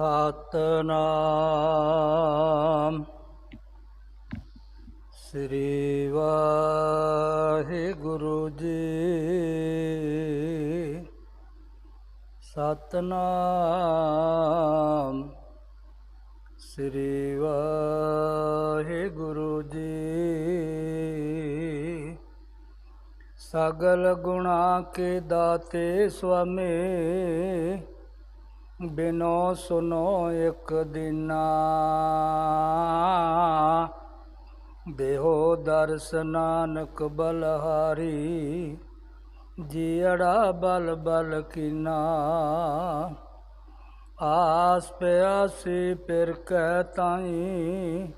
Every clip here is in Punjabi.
ਸਤਨਾਮ। ਸ੍ਰੀ ਵਾਹਿਗੁਰੂ ਜੀ ਸਤਨਾਮ। ਸ੍ਰੀ ਵਾਹਿਗੁਰੂ ਜੀ ਸਗਲ ਗੁਣਾ ਕੇ ਦਾਤੇ ਸੁਆਮੀ। ਬਿਨੋ ਸੁਨੋ ਇੱਕ ਦਿਨਾ। ਦੇਹੋ ਦਰਸ ਨਾਨਕ ਬਲਹਾਰੀ ਜੀੜਾ ਬਲ ਬਲ ਕੀਨਾ। ਆਸ ਪਿਆਸੀ ਪਿਰ ਕਹਿ ਤਾਈ,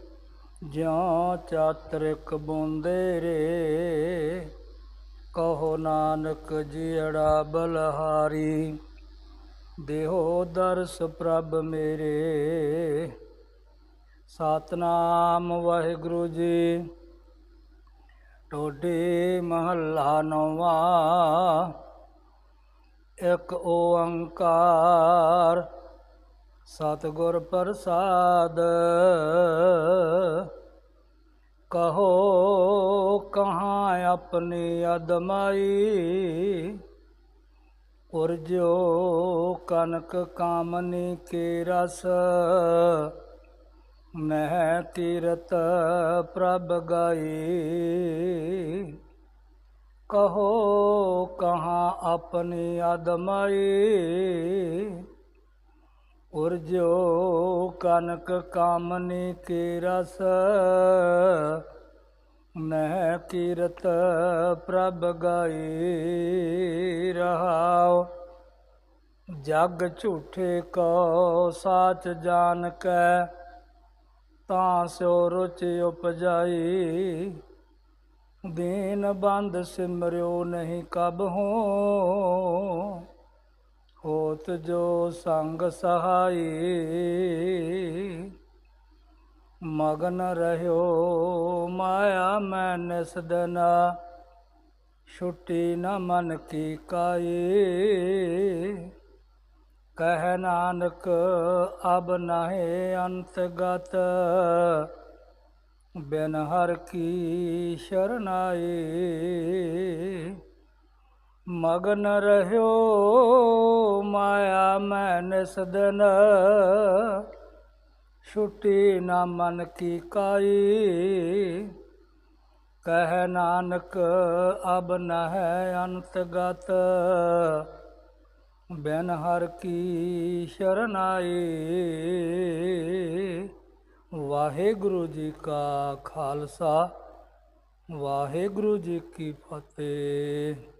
ਜਿਉ ਚਾਤਰਿਕ ਬੁੰਦੇ ਰੇ। ਕਹੋ ਨਾਨਕ ਜੀੜਾ ਬਲਹਾਰੀ। ਦੇਹੋ ਦਰਸ ਪ੍ਰਭ ਮੇਰੇ। ਸਤਨਾਮ ਵਾਹਿਗੁਰੂ ਜੀ। ਟੋਡੇ ਮਹੱਲਾ ਨੌਵਾਂ। ਇੱਕ ਓੰਕਾਰ ਸਤਿਗੁਰ ਪ੍ਰਸਾਦ। ਕਹੋ ਕਹਾਂ ਆਪਣੀ ਅਦਮਾਈ। ਉਰਜੋ ਕਨਕ ਕਾਮਨੀ ਕੇ ਰਸ। ਮਹਿ ਤੀਰਤ ਪ੍ਰਭ ਗਾਈ। ਕਹੋ ਕਹਾ ਆਪਣੀ ਅਦਮਾਈ। ਉਰਜੋ ਕਨਕ ਕਾਮਨੀ ਕੇ ਰਸ। ਮੈਂ ਕੀਰਤ ਪ੍ਰਭ ਗਾਈ ਰਹਾਉ। ਜਗ ਝੂਠੇ ਕੋ ਸਾਚ ਜਾਣ ਕੈ, ਤਾਂ ਸਿਉ ਰੁਚ ਉਪਜਾਈ। ਦੀਨ ਬੰਦ ਸਿਮਰਿਓ ਨਹੀਂ ਕਬ ਹੋ, ਹੋਤ ਜੋ ਸੰਗ ਸਹਾਈ। ਮਗਨ ਰਹਿਓ ਮਾਇਆ ਮੈਂ ਨਿਸ ਦਿਨ। ਛੁੱਟੀ ਨ ਮਨ ਕੀ ਕਾਈ। ਕਹਿ ਨਾਨਕ, ਅਬ ਨਾਹੇ ਅੰਤਗਤ ਬਿਨ ਹਰ ਕੀ ਸ਼ਰਨਾਈ। ਮਗਨ ਰਹਿਓ ਮਾਇਆ ਮੈਂ ਨਿਸ ਦਿਨ। ਛੁੱਟੀ ਨਾ ਮਨ ਕੀ ਕਾਈ। ਕਹਿ ਨਾਨਕ, ਅਬ ਨਹਿ ਅੰਤਗਤ ਬਿਨ ਹਰ ਕੀ ਸ਼ਰਨਾਈ। ਵਾਹਿਗੁਰੂ ਜੀ ਕਾ ਖਾਲਸਾ, ਵਾਹਿਗੁਰੂ ਜੀ ਕੀ ਫਤਿਹ।